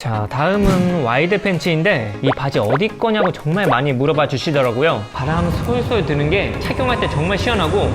자 다음은 와이드 팬츠인데 이 바지 어디 거냐고 정말 많이 물어봐 주시더라고요. 바람 솔솔 드는 게 착용할 때 정말 시원하고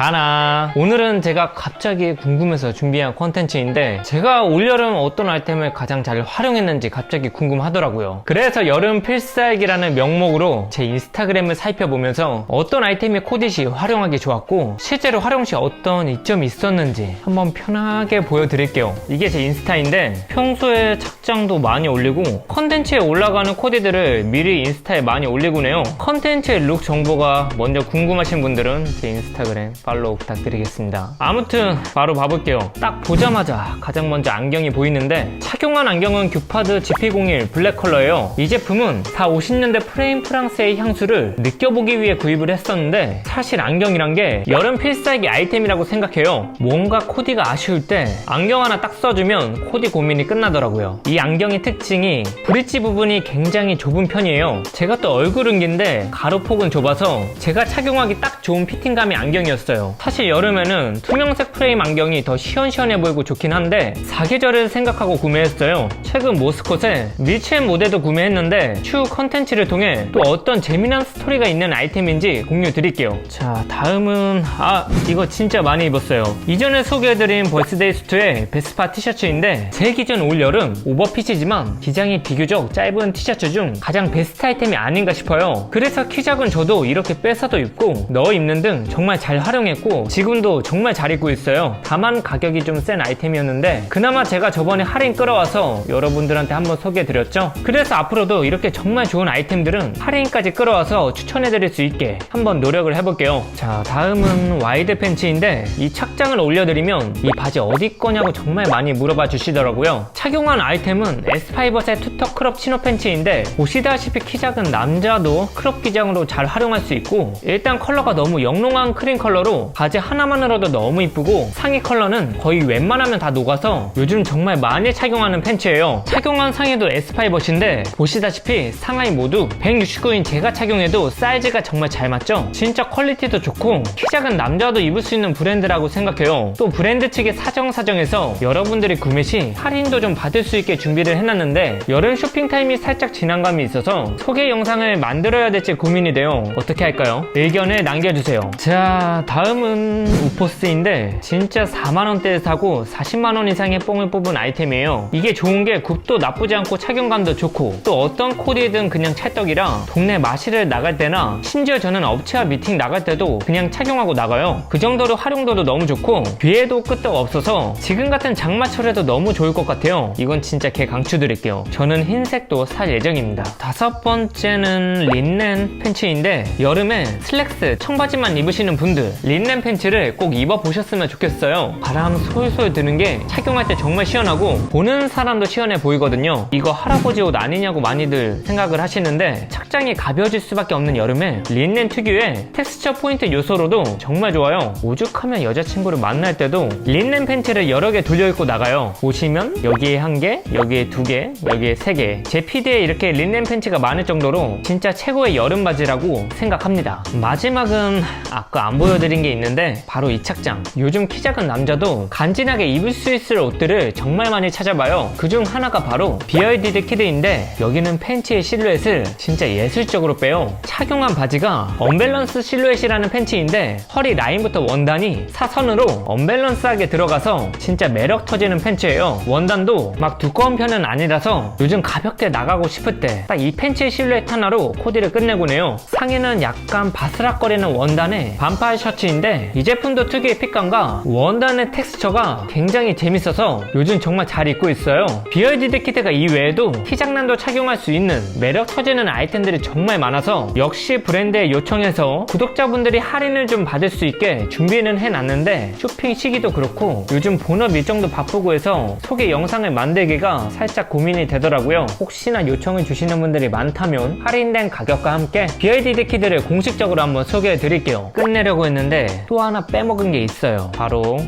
바나. 오늘은 제가 갑자기 궁금해서 준비한 컨텐츠인데 제가 올여름 어떤 아이템을 가장 잘 활용했는지 갑자기 궁금하더라고요. 그래서 여름 필살기라는 명목으로 제 인스타그램을 살펴보면서 어떤 아이템이 코디시 활용하기 좋았고 실제로 활용 시 어떤 이점이 있었는지 한번 편하게 보여드릴게요. 이게 제 인스타인데 평소에 착장도 많이 올리고 컨텐츠에 올라가는 코디들을 미리 인스타에 많이 올리곤 해요. 컨텐츠의 룩 정보가 먼저 궁금하신 분들은 제 인스타그램 팔로우 부탁드리겠습니다. 아무튼 바로 봐볼게요. 딱 보자마자 가장 먼저 안경이 보이는데 착용한 안경은 규파드 GP01 블랙 컬러예요. 이 제품은 4, 50년대 프레임 프랑스의 향수를 느껴보기 위해 구입을 했었는데 사실 안경이란 게 여름 필살기 아이템이라고 생각해요. 뭔가 코디가 아쉬울 때 안경 하나 딱 써주면 코디 고민이 끝나더라고요. 이 안경의 특징이 브릿지 부분이 굉장히 좁은 편이에요. 제가 또 얼굴 은기인데 가로폭은 좁아서 제가 착용하기 딱 좋은 피팅감의 안경이었어요 사실 여름에는 투명색 프레임 안경이 더 시원시원해 보이고 좋긴 한데 사계절을 생각하고 구매했어요. 최근 모스콧에 밀치앤 모델도 구매했는데 추후 컨텐츠를 통해 또 어떤 재미난 스토리가 있는 아이템인지 공유 드릴게요. 자 다음은 아 이거 진짜 많이 입었어요. 이전에 소개해드린 벌스데이 수트의 베스파 티셔츠인데 제 기준 올여름 오버핏이지만 기장이 비교적 짧은 티셔츠 중 가장 베스트 아이템이 아닌가 싶어요. 그래서 키 작은 저도 이렇게 뺏어도 입고 넣어 입는 등 정말 잘 활용 했고 지금도 정말 잘 입고 있어요. 다만 가격이 좀 센 아이템이었는데 그나마 제가 저번에 할인 끌어와서 여러분들한테 한번 소개해드렸죠. 그래서 앞으로도 이렇게 정말 좋은 아이템들은 할인까지 끌어와서 추천해드릴 수 있게 한번 노력을 해볼게요. 자 다음은 와이드 팬츠인데 이 착장을 올려드리면 이 바지 어디 거냐고 정말 많이 물어봐 주시더라고요. 착용한 아이템은 에스파이버스의 투턱 크롭 치노 팬츠인데 보시다시피 키 작은 남자도 크롭 기장으로 잘 활용할 수 있고 일단 컬러가 너무 영롱한 크림 컬러로 바지 하나만으로도 너무 이쁘고 상의 컬러는 거의 웬만하면 다 녹아서 요즘 정말 많이 착용하는 팬츠예요 착용한 상의도 에스파이버스인데 보시다시피 상하이 모두 169인 제가 착용해도 사이즈가 정말 잘 맞죠? 진짜 퀄리티도 좋고 키 작은 남자도 입을 수 있는 브랜드라고 생각해요 또 브랜드 측의 사정사정에서 여러분들이 구매 시 할인도 좀 받을 수 있게 준비를 해놨는데 여름 쇼핑 타임이 살짝 지난 감이 있어서 소개 영상을 만들어야 될지 고민이 돼요 어떻게 할까요? 의견을 남겨주세요 자 다음 은 우포스인데 진짜 4만원대에 사고 40만원 이상의 뽕을 뽑은 아이템이에요. 이게 좋은 게 굽도 나쁘지 않고 착용감도 좋고 또 어떤 코디든 그냥 찰떡이라 동네 마실을 나갈 때나 심지어 저는 업체와 미팅 나갈 때도 그냥 착용하고 나가요. 그 정도로 활용도도 너무 좋고 뒤에도 끄떡 없어서 지금 같은 장마철에도 너무 좋을 것 같아요. 이건 진짜 개 강추 드릴게요. 저는 흰색도 살 예정입니다. 다섯 번째는 린넨 팬츠인데 여름에 슬랙스 청바지만 입으시는 분들 린넨 팬츠를 꼭 입어보셨으면 좋겠어요 바람 솔솔 드는 게 착용할 때 정말 시원하고 보는 사람도 시원해 보이거든요 이거 할아버지 옷 아니냐고 많이들 생각을 하시는데 착장이 가벼워질 수밖에 없는 여름에 린넨 특유의 텍스처 포인트 요소로도 정말 좋아요 오죽하면 여자친구를 만날 때도 린넨 팬츠를 여러 개 돌려 입고 나가요 보시면 여기에 한 개, 여기에 두 개, 여기에 세 개. 제 피드에 이렇게 린넨 팬츠가 많을 정도로 진짜 최고의 여름 바지라고 생각합니다. 마지막은 아까 안 보여드린 게 있는데 바로 이 착장. 요즘 키 작은 남자도 간지나게 입을 수 있을 옷들을 정말 많이 찾아봐요. 그중 하나가 바로 비어디드 키드인데 여기는 팬츠의 실루엣을 진짜 예술적으로 빼요. 착용한 바지가 언밸런스 실루엣이라는 팬츠인데 허리 라인부터 원단이 사선으로 언밸런스하게 들어가서 진짜 매력 터지는 팬츠예요. 원단도 막 두꺼운 편은 아니라서 요즘 가볍게 나가고 싶을 때 딱 이 팬츠의 실루엣 하나로 코디를 끝내곤 해요. 상의는 약간 바스락거리는 원단의 반팔 셔츠 인데 이 제품도 특유의 핏감과 원단의 텍스처가 굉장히 재밌어서 요즘 정말 잘 입고 있어요. 비어디드 키트가 이외에도 키장난도 착용할 수 있는 매력 터지는 아이템들이 정말 많아서 역시 브랜드에 요청해서 구독자분들이 할인을 좀 받을 수 있게 준비는 해놨는데 쇼핑 시기도 그렇고 요즘 본업 일정도 바쁘고 해서 소개 영상을 만들기가 살짝 고민이 되더라고요. 혹시나 요청을 주시는 분들이 많다면 할인된 가격과 함께 BIDD 키드를 공식적으로 한번 소개해 드릴게요. 끝내려고 했는데 또 하나 빼먹은 게 있어요. 바로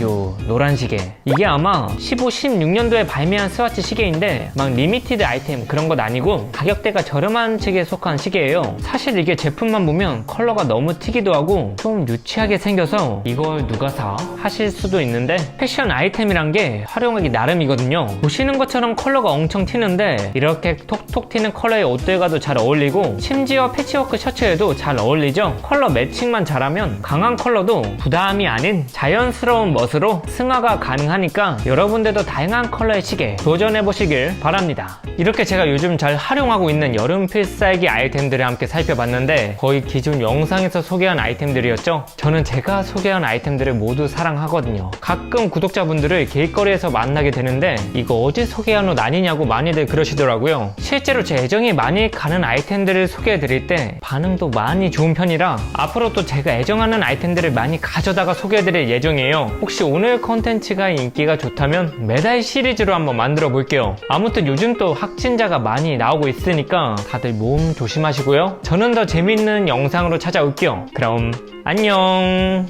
요 노란 시계. 이게 아마 15, 16년도에 발매한 스와치 시계인데 막 리미티드 아이템 그런 것 아니고 가격대가 저렴한 측에 속한 시계예요. 사실 이게 제품만 보면 컬러가 너무 튀기도 하고 좀 유치하게 생겨서 이걸 누가 사? 하실 수도 있는데 패션 아이템이란 게 활용하기 나름이거든요. 보시는 것처럼 컬러가 엄청 튀는데 이렇게 톡톡 튀는 컬러의 옷들과도 잘 어울리고 심지어 패치워크 셔츠에도 잘 어울리죠. 컬러 매칭만 잘하면 강한 컬러도 부담이 아닌 자연스러 운 멋으로 승화가 가능하니까 여러분들도 다양한 컬러의 시계 도전해 보시길 바랍니다. 이렇게 제가 요즘 잘 활용하고 있는 여름 필살기 아이템들을 함께 살펴봤는데 거의 기존 영상에서 소개한 아이템들이었죠? 저는 제가 소개한 아이템들을 모두 사랑하거든요. 가끔 구독자분들을 길거리에서 만나게 되는데 이거 어제 소개한 옷 아니냐고 많이들 그러시더라고요. 실제로 제 애정이 많이 가는 아이템들을 소개해 드릴 때 반응도 많이 좋은 편이라 앞으로 또 제가 애정하는 아이템들을 많이 가져다가 소개해 드릴 예정이에요 혹시 오늘 컨텐츠가 인기가 좋다면 매달 시리즈로 한번 만들어 볼게요. 아무튼 요즘 또 확진자가 많이 나오고 있으니까 다들 몸 조심하시고요. 저는 더 재밌는 영상으로 찾아올게요. 그럼 안녕